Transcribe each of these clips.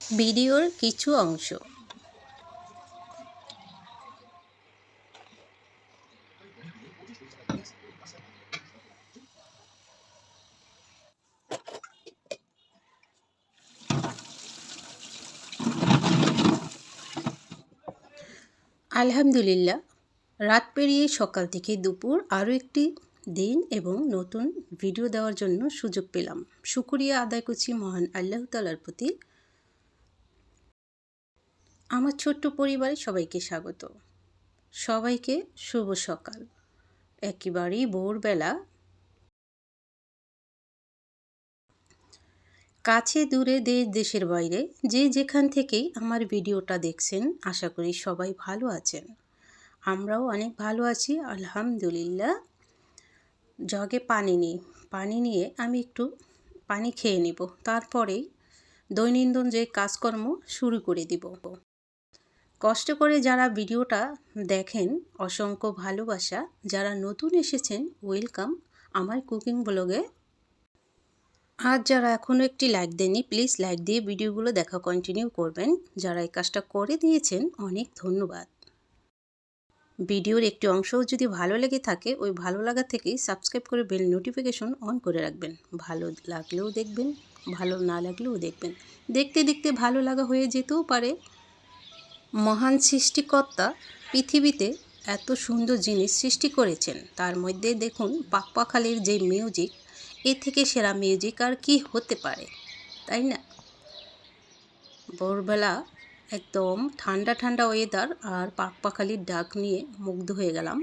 ভিডিওর কিছু অংশ। আলহামদুলিল্লাহ, রাত পেরিয়ে সকাল থেকে দুপুর আরও একটি দিন এবং নতুন ভিডিও দেওয়ার জন্য সুযোগ পেলাম। শুক্রিয়া আদায় করছি মহান আল্লাহ তালার প্রতি। আমার ছোট্ট পরিবারে সবাইকে স্বাগত। সবাইকে শুভ সকাল। একেবারেই ভোরবেলা। কাছে, দূরে দেশ দেশের বাইরে, যে যেখান থেকেই আমার ভিডিওটা দেখছেন, আশা করি সবাই ভালো আছেন। আমরাও অনেক ভালো আছি, আলহামদুলিল্লাহ। জগে পানি নিই। পানি নিয়ে আমি একটু পানি খেয়ে নিব। তারপরেই দৈনন্দিন যে কাজকর্ম শুরু করে দিব। কষ্ট করে যারা ভিডিওটা দেখেন, অসংখ্য ভালোবাসা। যারা নতুন এসেছেন ওয়েলকাম আমার কুকিং ব্লগে আর যারা এখনও একটি লাইক দেননি প্লিজ লাইক দিয়ে ভিডিওগুলো দেখা কন্টিনিউ করবেন। যারা এই কাজটা করে দিয়েছেন, অনেক ধন্যবাদ। ভিডিওর একটি অংশও যদি ভালো লেগে থাকে, ওই ভালো লাগা থেকেই সাবস্ক্রাইব করে বেল নোটিফিকেশন অন করে রাখবেন। ভালো লাগলেও দেখবেন, ভালো না লাগলেও দেখবেন। দেখতে দেখতে ভালো লাগা হয়ে যেতেও পারে। মহান সৃষ্টিকর্তা পৃথিবীতে এত সুন্দর জিনিস সৃষ্টি করেছেন। তার মধ্যে দেখুন পাকপাখালির যে মিউজিক এ থেকে সেরা মিউজিক আর কি হতে পারে, তাই না? ভোরবেলা একদম ঠান্ডা ঠান্ডা ওয়েদার আর পাকপাখালির ডাক নিয়ে মুগ্ধ হয়ে গেলাম।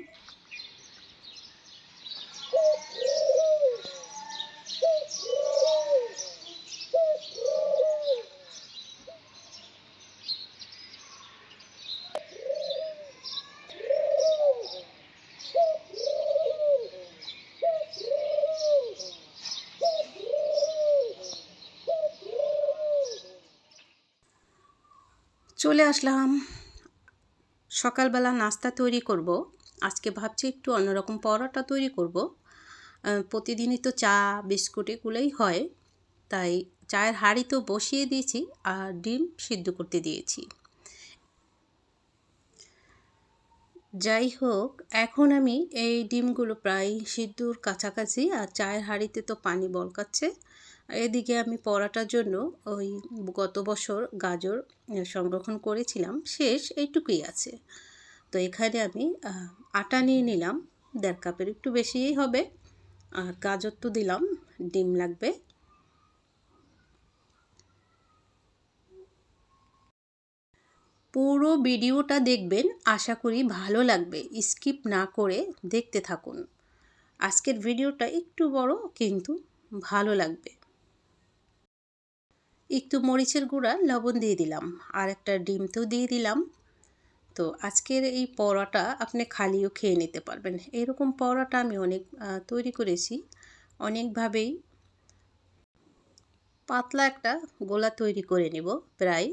আসলাম। সকালবেলা নাস্তা তৈরি করব। আজকে ভাবছি একটু অন্যরকম পরোটা তৈরি করব। প্রতিদিনই তো চা, বিস্কুট এগুলোই হয়। তাই চায়ের হাঁড়ি তো বসিয়ে দিয়েছি আর ডিম সিদ্ধ করতে দিয়েছি। যাই হোক, এখন আমি এই ডিমগুলো প্রায় সিদ্ধুর কাছাকাছি আর চায়ের হাঁড়িতে তো পানি বলকাচ্ছে। এদিকে আমি পড়াটার জন্য ওই গত বছর গাজর সংরক্ষণ করেছিলাম। শেষ এইটুকুই আছে। তো এখানে আমি আটা নিয়ে নিলাম। দেড় কাপের একটু বেশিই হবে। আর গাজর তো দিলাম। ডিম লাগবে। পুরো ভিডিওটা দেখবেন। আশা করি ভালো লাগবে। স্কিপ না করে দেখতে থাকুন। আজকের ভিডিওটা একটু বড়, কিন্তু ভালো লাগবে। একটু মরিচের গুঁড়া, লবণ দিয়ে দিলাম। আর একটা ডিম তো দিয়ে দিলাম। তো আজকের এই পরোটা আপনি খালিও খেয়ে নিতে পারবেন। এরকম পরোটা আমি অনেক তৈরি করেছি। অনেকভাবেই পাতলা একটা গোলা তৈরি করে নেব প্রায়।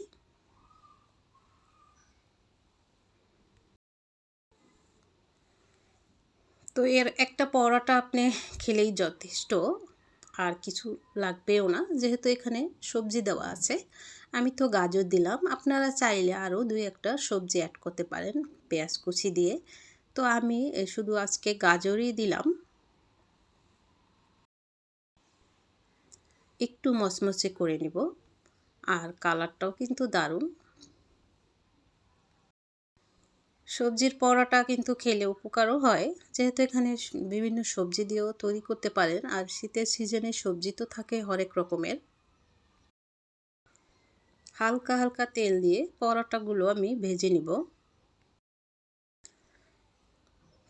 তো এর একটা পরোটা আপনি খেলেই যথেষ্ট। আর কিছু লাগবেও না। যেহেতু এখানে সবজি দেওয়া আছে, আমি তো গাজর দিলাম। আপনারা চাইলে আরও দুই একটা সবজি অ্যাড করতে পারেন পেঁয়াজ কুচি দিয়ে। তো আমি শুধু আজকে গাজরই দিলাম। একটু মচমচে করে নিব। আর কালারটাও কিন্তু দারুণ। সবজির পরোটা কিন্তু খেলে উপকারও হয়। যেহেতু এখানে বিভিন্ন সবজি দিয়েও তৈরি করতে পারেন, আর শীতের সিজনে সবজি তো থাকে হরেক রকমের। হালকা হালকা তেল দিয়ে পরোটাগুলো আমি ভেজে নিব।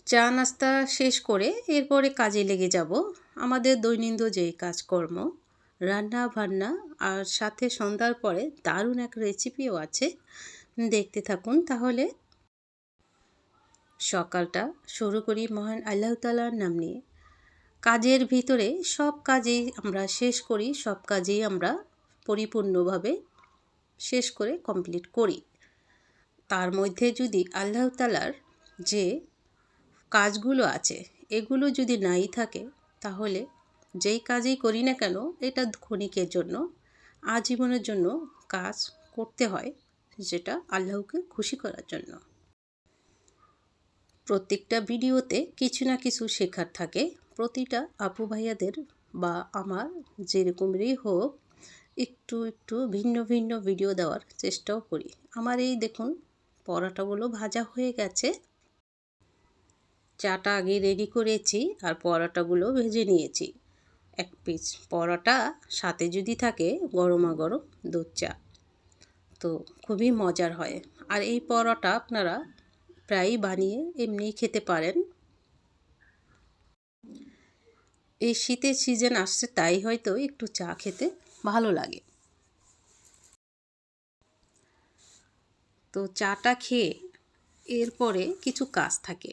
চা নাস্তা শেষ করে এরপরে কাজে লেগে যাব। আমাদের দৈনন্দিন যে কাজকর্ম, রান্না বান্না, আর সাথে সন্ধ্যার পরে দারুণ এক রেসিপিও আছে। দেখতে থাকুন তাহলে। সকালটা শুরু করি মহান আল্লাহ তালার নাম নিয়ে। কাজের ভিতরে সব কাজেই আমরা শেষ করি, সব কাজেই আমরা পরিপূর্ণভাবে শেষ করে কমপ্লিট করি। তার মধ্যে যদি আল্লাহ তালার যে কাজগুলো আছে, এগুলো যদি নাই থাকে, তাহলে যেই কাজেই করি না কেন, এটা ক্ষণিকের জন্য, আজীবনের জন্য কাজ করতে হয়, যেটা আল্লাহকে খুশি করার জন্য। প্রত্যেকটা ভিডিওতে কিছু না কিছু শেখার থাকে। প্রতিটা আপু ভাইয়াদের বা আমার যেরকমেরই হোক, একটু একটু ভিন্ন ভিন্ন ভিডিও দেওয়ার চেষ্টাও করি। আমার এই দেখুন, পরোটাগুলো ভাজা হয়ে গেছে। চাটা আগে রেডি করেছি আর পরোটাগুলো ভেজে নিয়েছি। এক পিস পরোটা, সাথে যদি থাকে গরমা গরম দুধ চা। তো খুবই মজার হয়। আর এই পরোটা আপনারা প্রায়ই বানিয়ে এমনি খেতে পারেন। এই শীতের সিজন আসছে, তাই হয়তো একটু চা খেতে ভালো লাগে। তো চাটা খেয়ে এরপরে কিছু কাজ থাকে।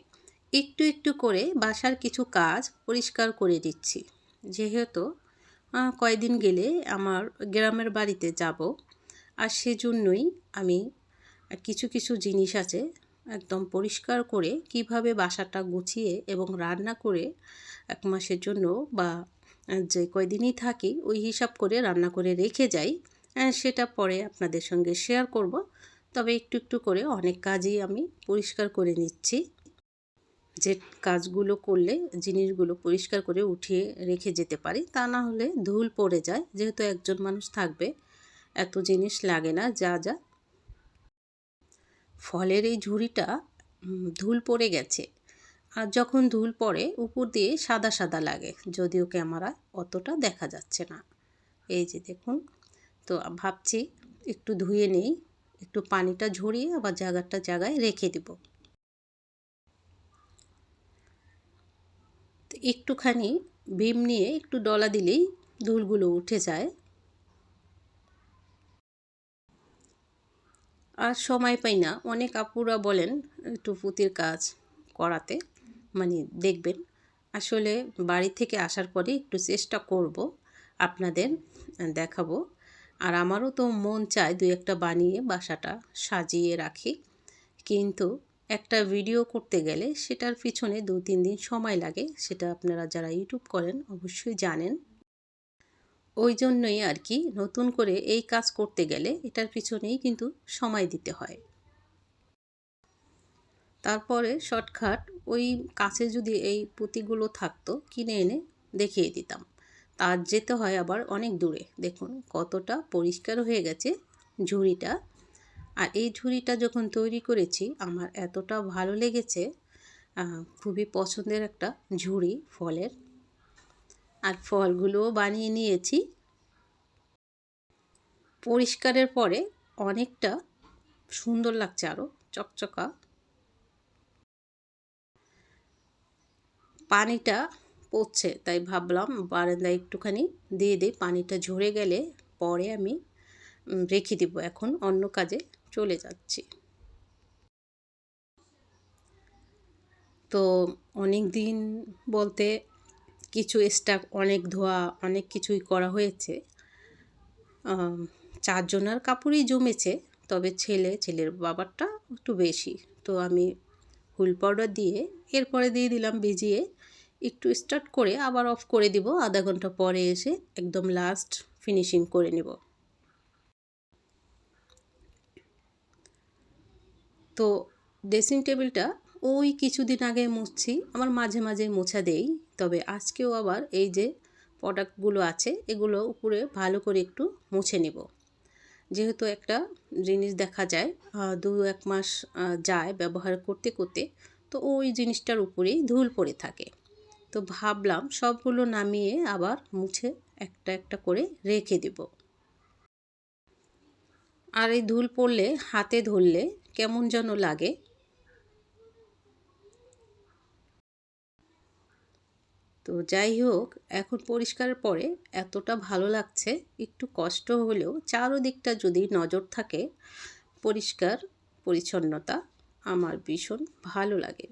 একটু একটু করে বাসার কিছু কাজ পরিষ্কার করে দিচ্ছি যেহেতু কয়দিন গেলে আমার গ্রামের বাড়িতে যাব। আর সেজন্যই আমি কিছু কিছু জিনিস আছে একদম পরিষ্কার করে কীভাবে বাসাটা গুছিয়ে এবং রান্না করে এক মাসের জন্য বা যে কয়দিনই থাকি, ওই হিসাব করে রান্না করে রেখে যাই। সেটা পরে আপনাদের সঙ্গে শেয়ার করব। তবে একটু একটু করে অনেক কাজই আমি পরিষ্কার করে নিচ্ছি। যে কাজগুলো করলে জিনিসগুলো পরিষ্কার করে উঠিয়ে রেখে যেতে পারি, তা না হলে ধুল পড়ে যায়। যেহেতু একজন মানুষ থাকবে, এত জিনিস লাগে না যা যা। ফলের এই ঝুড়িটা ধুল পড়ে গেছে। আর যখন ধুল পড়ে, উপর দিয়ে সাদা সাদা লাগে। যদিও ক্যামেরা অতটা দেখা যাচ্ছে না। এই যে দেখুন, তো ভাবছি একটু ধুয়ে নেই, একটু পানিটা ঝরিয়ে আবার জায়গাটা জায়গায় রেখে দেব। একটুখানি ভীম নিয়ে একটু ডলা দিলেই ধুলগুলো উঠে যায়। আর সময় পাই না। অনেক আপুরা বলেন, একটু পুঁতির কাজ করাতে মানে দেখবেন, আসলে বাড়ি থেকে আসার পরে একটু চেষ্টা করব, আপনাদের দেখাবো। আর আমারও তো মন চায় দু একটা বানিয়ে বাসাটা সাজিয়ে রাখি। কিন্তু একটা ভিডিও করতে গেলে সেটার পিছনে দু তিন দিন সময় লাগে, সেটা আপনারা যারা ইউটিউব করেন, অবশ্যই জানেন। ওই জন্যই আর কি নতুন করে এই কাজ করতে গেলে এটার পিছনেই কিন্তু সময় দিতে হয়। তারপরে শর্টকাট ওই কাছে যদি এই পুঁতিগুলো থাকতো কিনে এনে দেখিয়ে দিতাম। তার যেতে হয় আবার অনেক দূরে। দেখুন কতটা পরিষ্কার হয়ে গেছে ঝুড়িটা। আর এই ঝুড়িটা যখন তৈরি করেছি আমার এতটা ভালো লেগেছে খুবই পছন্দের একটা ঝুড়ি ফলের। আর ফলগুলোও বানিয়ে নিয়েছি। পরিষ্কারের পরে অনেকটা সুন্দর লাগছে আরও চকচকা। পানিটা পড়ছে, তাই ভাবলাম বারান্দায় একটুখানি দিয়ে দিই। পানিটা ঝরে গেলে পরে আমি রেখে দিব। এখন অন্য কাজে চলে যাচ্ছি। তো অনেক দিন বলতে কিছু স্টাক অনেক ধোয়া, অনেক কিছুই করা হয়েছে। চারজনার কাপড়ই জমেছে, তবে ছেলে, ছেলের বাবারটা একটু বেশি। তো আমি হুল পাউডার দিয়ে এরপরে দিয়ে দিলাম ভিজিয়ে, একটু স্টার্ট করে আবার অফ করে দিব, আধা ঘণ্টা পরে এসে একদম লাস্ট ফিনিশিং করে নেব। তো ড্রেসিং টেবিলটা ওই কিছুদিন আগে মুছছি, আমার মাঝে মাঝে মোছা দেই, তবে আজকেও আবার এই যে প্রোডাক্টগুলো আছে, এগুলো উপরে ভালো করে একটু মুছে নেব। যেহেতু একটা জিনিস দেখা যায় দু এক মাস যায় ব্যবহার করতে করতে, তো ওই জিনিসটার উপরেই ধুল পড়ে থাকে। তো ভাবলাম সবগুলো নামিয়ে আবার মুছে একটা একটা করে রেখে দেব। আর এই ধুল পড়লে, হাতে ধরলে কেমন যেন লাগে। তো যাই হোক, এখন পরিষ্কারের পরে এতটা ভালো লাগছে, একটু কষ্ট হলেও চারোদিকটা যদি নজর থাকে, পরিষ্কার, পরিচ্ছন্নতা, আমার ভীষণ ভালো লাগে।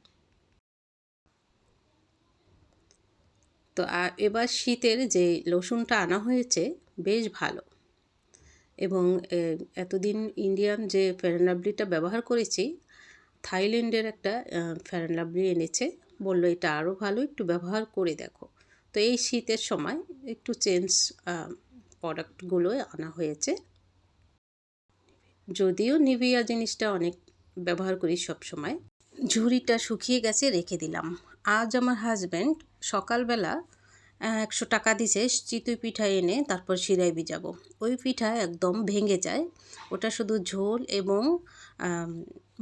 তো এবার শীতের যে লসুনটা আনা হয়েছে, বেশ ভালো। এবং এতদিন ইন্ডিয়ান যে ফেয়ার লাভলিটা ব্যবহার করেছি, থাইল্যান্ডের একটা ফেয়ার লাভলি এনেছে। বলল, এটা আরও ভালো, একটু ব্যবহার করে দেখো। তো এই শীতের সময় একটু চেঞ্জ প্রোডাক্টগুলো আনা হয়েছে। যদিও নিভিয়া জিনিসটা অনেক ব্যবহার করি সব সময়, ঝুড়িটা শুকিয়ে গেছে, রেখে দিলাম। আজ আমার হাজব্যান্ড সকালবেলা একশো টাকা দিছে, চিতই পিঠা এনে তারপর শিরায় ভিজাবো। ওই পিঠা একদম ভেঙে যায়। ওটা শুধু ঝোল এবং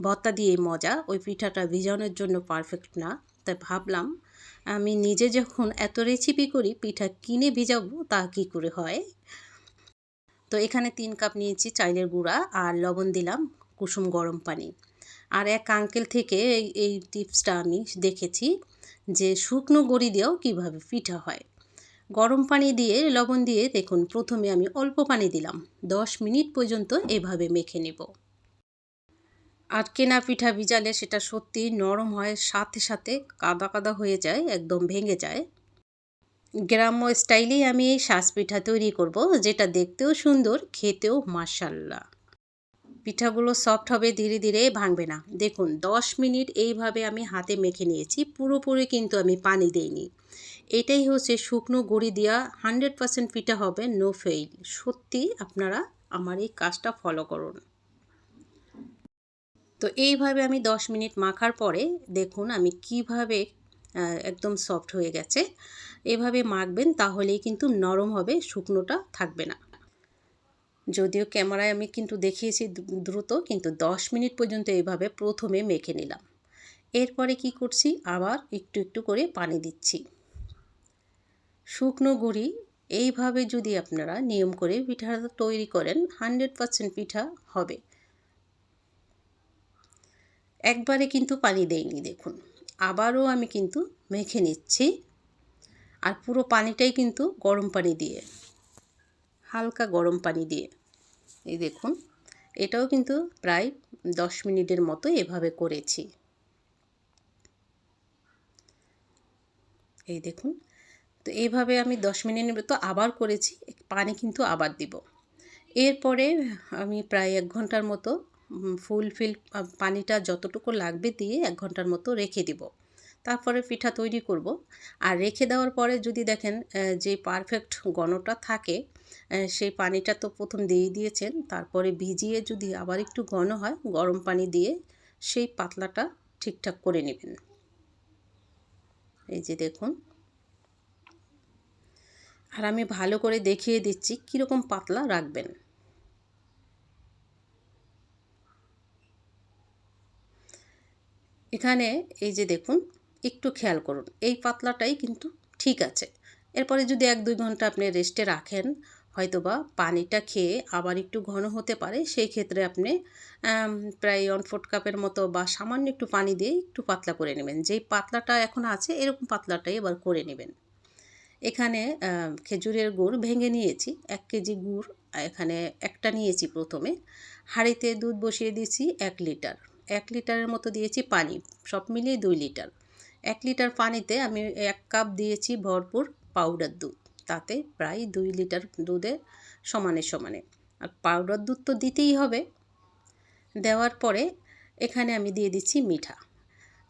ভত্তা দিয়ে মজা। ওই পিঠাটা ভিজানোর জন্য পারফেক্ট না। তাই ভাবলাম, আমি নিজে যখন এত রেসিপি করি, পিঠা কিনে ভিজাবো, তা কী করে হয়? তো এখানে তিন কাপ নিয়েছি চাইলের গুঁড়া আর লবণ দিলাম কুসুম গরম পানি। আর এক আঙ্কেল থেকে এই এই টিপসটা আমি দেখেছি যে, শুকনো গড়ি দিয়েও কীভাবে পিঠা হয়। গরম পানি দিয়ে, লবণ দিয়ে দেখুন, প্রথমে আমি অল্প পানি দিলাম, দশ মিনিট পর্যন্ত এভাবে মেখে নেব। আর কেনা পিঠা ভিজালে সেটা সত্যি নরম হয়, সাথে সাথে কাদা কাদা হয়ে যায়, একদম ভেঙে যায়। গ্রাম্য স্টাইলেই আমি এই শ্বাস পিঠা তৈরি করব, যেটা দেখতেও সুন্দর, খেতেও মাসাল্লা পিঠাগুলো সফট হবে, ধীরে ধীরে ভাঙবে না। দেখুন, দশ মিনিট এইভাবে আমি হাতে মেখে নিয়েছি, পুরোপুরি কিন্তু আমি পানি দেইনি। এটাই হচ্ছে শুকনো গুঁড়ি দেওয়া হান্ড্রেড পারসেন্ট পিঠা হবে নো ফেইল সত্যি আপনারা আমার এই কাজটা ফলো করুন। তো এইভাবে আমি দশ মিনিট মাখার পরে দেখুন আমি কীভাবে একদম সফট হয়ে গেছে। এভাবে মাখবেন তাহলেই কিন্তু নরম হবে, শুকনোটা থাকবে না। যদিও ক্যামেরায় আমি কিন্তু দেখিয়েছি দ্রুত, কিন্তু দশ মিনিট পর্যন্ত এইভাবে প্রথমে মেখে নিলাম। এরপরে কি করছি? আবার একটু একটু করে পানি দিচ্ছি। শুকনো গুঁড়ি এইভাবে যদি আপনারা নিয়ম করে পিঠা তৈরি করেন, হান্ড্রেড পারসেন্ট পিঠা হবে। একবারে কিন্তু পানি দেইনি, দেখুন। আবারও আমি কিন্তু মেখে নিচ্ছি আর পুরো পানিটাই কিন্তু গরম পানি দিয়ে, হালকা গরম পানি দিয়ে। এই দেখুন, এটাও কিন্তু প্রায় দশ মিনিটের মতো এভাবে করেছি। এই দেখুন, তো এইভাবে আমি দশ মিনিটের মতো আবার করেছি, পানি কিন্তু আবার দিব। এরপরে আমি প্রায় এক ঘণ্টার মতো ফুল ফিল পানিটা যতটুকু লাগবে দিয়ে এক ঘণ্টার মতো রেখে দিব। তারপরে পিঠা তৈরি করব। আর রেখে দেওয়ার পরে যদি দেখেন যে পারফেক্ট গণটা থাকে সেই পানিটা তো প্রথম দিয়ে দিয়েছেন। তারপরে ভিজিয়ে যদি আবার একটু ঘন হয়, গরম পানি দিয়ে সেই পাতলাটা ঠিকঠাক করে নেবেন। এই যে দেখুন। আর আমি ভালো করে দেখিয়ে দিচ্ছি কীরকম পাতলা রাখবেন। এখানে এই যে দেখুন, একটু খেয়াল করুন, এই পাতলাটাই কিন্তু ঠিক আছে। এরপরে যদি এক দুই ঘণ্টা আপনি রেস্টে রাখেন হয়তো বা পানিটা খেয়ে আবার একটু ঘন হতে পারে, সেই ক্ষেত্রে আপনি প্রায় ওয়ান ফোর্ট কাপের মতো বা সামান্য একটু পানি দিয়ে একটু পাতলা করে নেবেন। যেই পাতলাটা এখন আছে, এরকম পাতলাটাই এবার করে নেবেন। এখানে খেজুরের গুড় ভেঙে নিয়েছি, এক কেজি গুড় এখানে একটা নিয়েছি প্রথমে। হাঁড়িতে দুধ বসিয়ে দিয়েছি এক লিটার। এক লিটারের মতো দিয়েছি পানি, সব মিলিয়ে দুই লিটার। এক লিটার পানিতে আমি এক কাপ দিয়েছি ভরপুর পাউডার দুধ, তাতে প্রায় দুই লিটার দুধে সমানে সমানে। আর পাউডার দুধ তো দিতেই হবে। দেওয়ার পরে এখানে আমি দিয়ে দিচ্ছি মিঠা।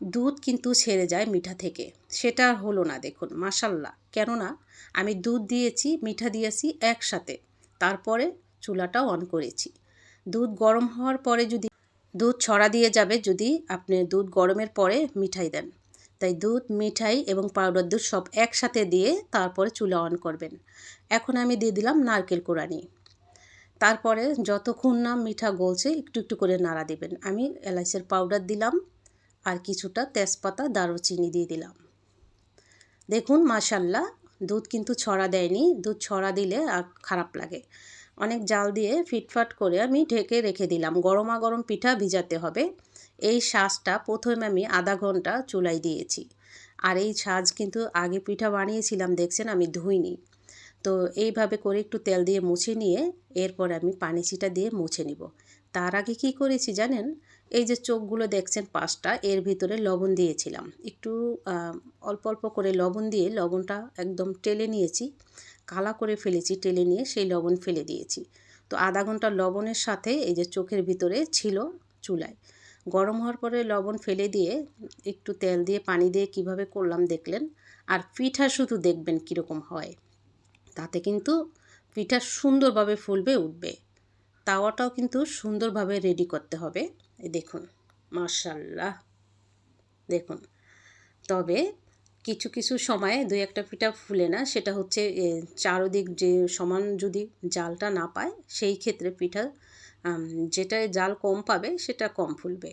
দুধ কিন্তু ছেড়ে যায় মিঠা থেকে, সেটা হলো না দেখুন মাসাল্লাহ কেননা আমি দুধ দিয়েছি, মিঠা দিয়েছি একসাথে, তারপরে চুলাটা অন করেছি। দুধ গরম হওয়ার পরে যদি দুধ ছড়া দিয়ে যাবে যদি আপনি দুধ গরমের পরে মিঠাই দেন। তাই দুধ, মিঠাই এবং পাউডার দুধ সব একসাথে দিয়ে তারপরে চুলা অন করবেন। এখন আমি দিয়ে দিলাম নারকেল কোরানি তারপরে যতক্ষণ না মিঠা গলছে, একটু একটু করে নাড়া দেবেন। আমি এলাইচের পাউডার দিলাম আর কিছুটা তেজপাতা, দারুচিনি দিয়ে দিলাম। দেখুন, মাশাল্লাহ, দুধ কিন্তু ছড়া দেয়নি। দুধ ছড়া দিলে আর খারাপ লাগে। অনেক জাল দিয়ে ফিটফাট করে আমি ঢেকে রেখে দিলাম। গরমা গরম পিঠা ভিজাতে হবে। এই শাঁসটা প্রথমে আমি আধা ঘণ্টা চুলাই দিয়েছি। আর এই সাজ কিন্তু আগে পিঠা বানিয়েছিলাম, দেখছেন আমি ধুইনি। তো এইভাবে করে একটু তেল দিয়ে মুছে নিয়ে এরপর আমি পানি ছিটা দিয়ে মুছে নিব। তার আগে কি করেছি জানেন? এই যে চোখগুলো দেখছেন পাঁচটা, এর ভিতরে লবণ দিয়েছিলাম। একটু অল্প অল্প করে লবণ দিয়ে লবণটা একদম টেলে নিয়েছি। কালা করে ফেলেছি, টেলে নিয়ে সেই লবণ ফেলে দিয়েছি। তো আধা ঘণ্টা লবণের সাথে এই যে চোখের ভিতরে ছিল চুলায়। গরম হওয়ার পরে লবণ ফেলে দিয়ে একটু তেল দিয়ে পানি দিয়ে কীভাবে করলাম দেখলেন? আর পিঠা শুধু দেখবেন কীরকম হয়। তাতে কিন্তু পিঠা সুন্দরভাবে ফুলবে, উঠবে। তাওয়াটাও কিন্তু সুন্দরভাবে রেডি করতে হবে। দেখুন মার্শাল্লাহ দেখুন, তবে কিছু কিছু সময়ে দুই একটা পিঠা ফুলে না, সেটা হচ্ছে চারদিক যে সমান যদি জালটা না পায়, সেই ক্ষেত্রে পিঠা যেটায় জাল কম পাবে, সেটা কম ফুলবে।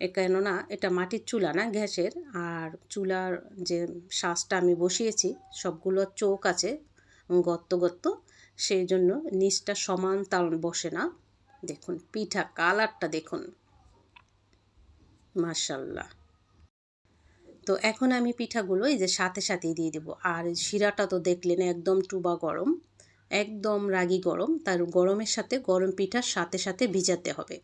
এ, কেননা এটা মাটির চুলা না গ্যাসের, আর চুলার যে শ্বাসটা আমি বসিয়েছি, সবগুলো চোখ আছে, গর্ত গর্ত, সেই জন্য নিচটা সমান তাল বসে না। দেখুন, পিঠা কালারটা দেখুন। মার্শাল্লাহ তো এখন আমি পিঠাগুলো এই যে সাথে সাথেই দিয়ে দেবো। আর শিরাটা তো দেখলেন একদম টুবা গরম, একদম রাগি গরম, তার গরমের সাথে গরম পিঠার সাথে সাথে ভিজাতে হবে।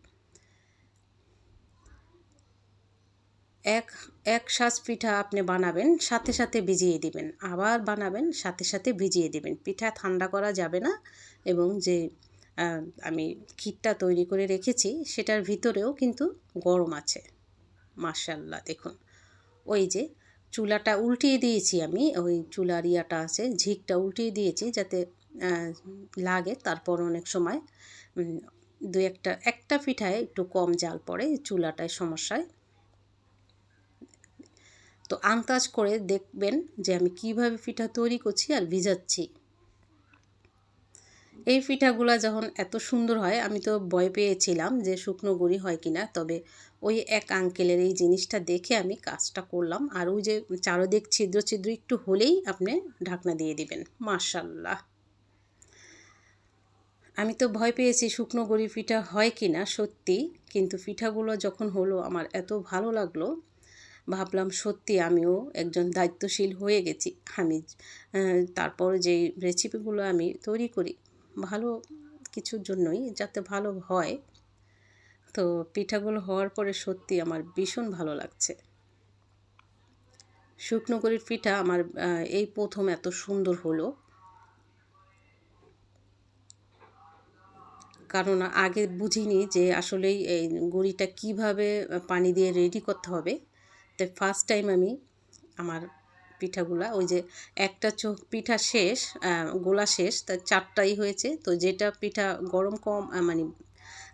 এক এক সাজ পিঠা আপনি বানাবেন, সাথে সাথে ভিজিয়ে দিবেন। আবার বানাবেন, সাথে সাথে ভিজিয়ে দিবেন। পিঠা ঠান্ডা করা যাবে না এবং যে আমি ক্ষীরটা তৈরি করে রেখেছি, সেটার ভিতরেও কিন্তু গরম আছে। মার্শাল্লাহ দেখুন। ওই যে চুলাটা উল্টিয়ে দিয়েছি আমি, ওই চুলার ইয়াটা আছে, ঝিকটা উল্টিয়ে দিয়েছি যাতে লাগে। তারপর অনেক সময় দু একটা একটা পিঠায় একটু কম জাল পড়ে চুলাটায় সমস্যায়। তো আন্দাজ করে দেখবেন যে আমি কীভাবে পিঠা তৈরি করছি আর ভিজাচ্ছি। এই পিঠাগুলা যখন এত সুন্দর হয়, আমি তো ভয় পেয়েছিলাম যে শুকনো গুঁড়ি হয় কিনা, তবে ওই এক আঙ্কেলের এই জিনিসটা দেখে আমি কাজটা করলাম। আর ওই যে চারোদিক ছিদ্র ছিদ্র একটু হলেই আপনি ঢাকনা দিয়ে দিবেন। মার্শাল্লাহ আমি তো ভয় পেয়েছি শুকনো গুঁড়ি পিঠা হয় কি না সত্যি, কিন্তু পিঠাগুলো যখন হলো আমার এত ভালো লাগল, ভাবলাম সত্যি আমিও একজন দায়িত্বশীল হয়ে গেছি। আমি তারপর যে রেসিপিগুলো আমি তৈরি করি, ভালো কিছুর জন্যই যাতে ভালো হয় তো পিঠাগুলো হওয়ার পরে সত্যি আমার ভীষণ ভালো লাগছে। শুকনো করির পিঠা আমার এই প্রথম এত সুন্দর হলো। কারণ আগে বুঝিনি যে আসলেই এই গুঁড়িটা কীভাবে পানি দিয়ে রেডি করতে হবে। তো ফার্স্ট টাইম আমি আমার পিঠাগুলা, ওই যে একটা চোখ পিঠা শেষ গোলা শেষ, তা চারটাই হয়েছে। তো যেটা পিঠা গরম কম মানে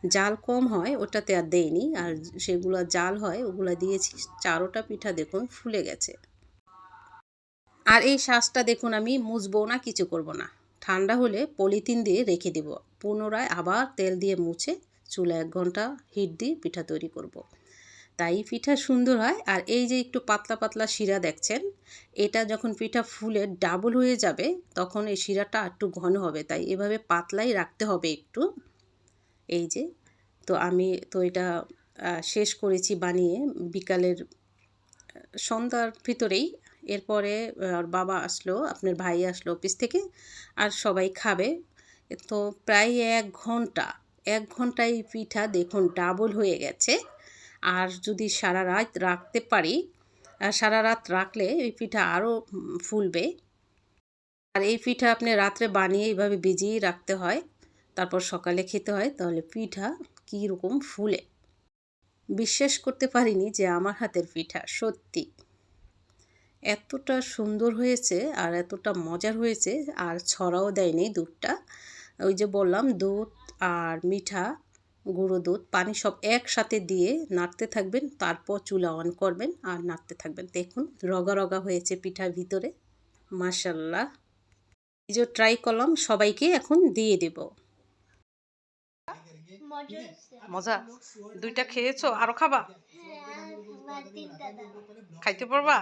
জাল কম হয়, ওটাতে আর দেয়নি আর সেগুলো জাল হয়, ওগুলা দিয়েছি। চারোটা পিঠা দেখুন ফুলে গেছে। আর এই শ্বাসটা দেখুন আমি মুছবো না, কিছু করব না। ঠান্ডা হলে পলিথিন দিয়ে রেখে দেব। পুনরায় আবার তেল দিয়ে মুছে চুলা এক ঘণ্টা হিট দিয়ে পিঠা তৈরি করব। তাই পিঠা সুন্দর হয়। আর এই যে একটু পাতলা পাতলা শিরা দেখছেন, এটা যখন পিঠা ফুলে ডাবল হয়ে যাবে, তখন এই শিরাটা একটু ঘন হবে। তাই এভাবে পাতলাই রাখতে হবে একটু। এই যে, তো আমি, তো এটা শেষ করেছি বানিয়ে বিকালের সন্ধ্যার ভিতরেই। এরপরে আর বাবা আসলো, আপনার ভাই আসলো অফিস থেকে, আর সবাই খাবে। তো প্রায় এক ঘণ্টা, এক ঘন্টায় পিঠা দেখুন ডাবল হয়ে গেছে। আর যদি সারা রাত রাখতে পারি সারা রাত রাখলে এই পিঠা আরও ফুলবে। আর এই পিঠা আপনি রাত্রে বানিয়ে এইভাবে ভিজিয়ে রাখতে হয়। তারপর সকালে খেতে হয়, তাহলে পিঠা কী রকম ফুলে। বিশ্বাস করতে পারিনি যে আমার হাতের পিঠা, সত্যি। এতটা সুন্দর হয়েছে আর এতটা মজার হয়েছে, আর ছড়াও দেয়নি দুধটা। ওই যে বললাম, দুধ আর মিঠা, গুঁড়ো দুধ, পানি সব একসাথে দিয়ে নাড়তে থাকবেন, তারপর চুলা অন করবেন আর নাড়তে থাকবেন। দেখুন, রগা রগা হয়েছে পিঠার ভিতরে। মাশাল্লাহ। এই যে ট্রাই করলাম, সবাইকে এখন দিয়ে দেব। মজা দুইটা খেয়েছো? আরও খাবা? খাইতে পারবা?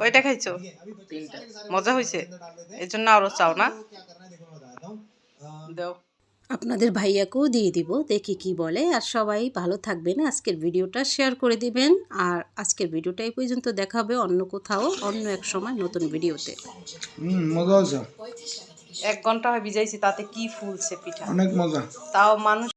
কয়টা খাইছো? মজা হয়েছে? এই জন্য আরও চাও না? দাও আপনাদের ভাইয়াকেও দিয়ে দিব দেখি কি বলে। আর সবাই ভালো থাকবেন আজকের ভিডিওটা শেয়ার করে দিবেন। আর আজকের ভিডিওটা এই পর্যন্ত দেখাবে অন্য কোথাও অন্য এক সময় নতুন ভিডিওতে। মজা আছে এক ঘণ্টা হয় ভিজাইছি তাতে কি ফুলছে পিঠা? অনেক মজা। তাও মানুষ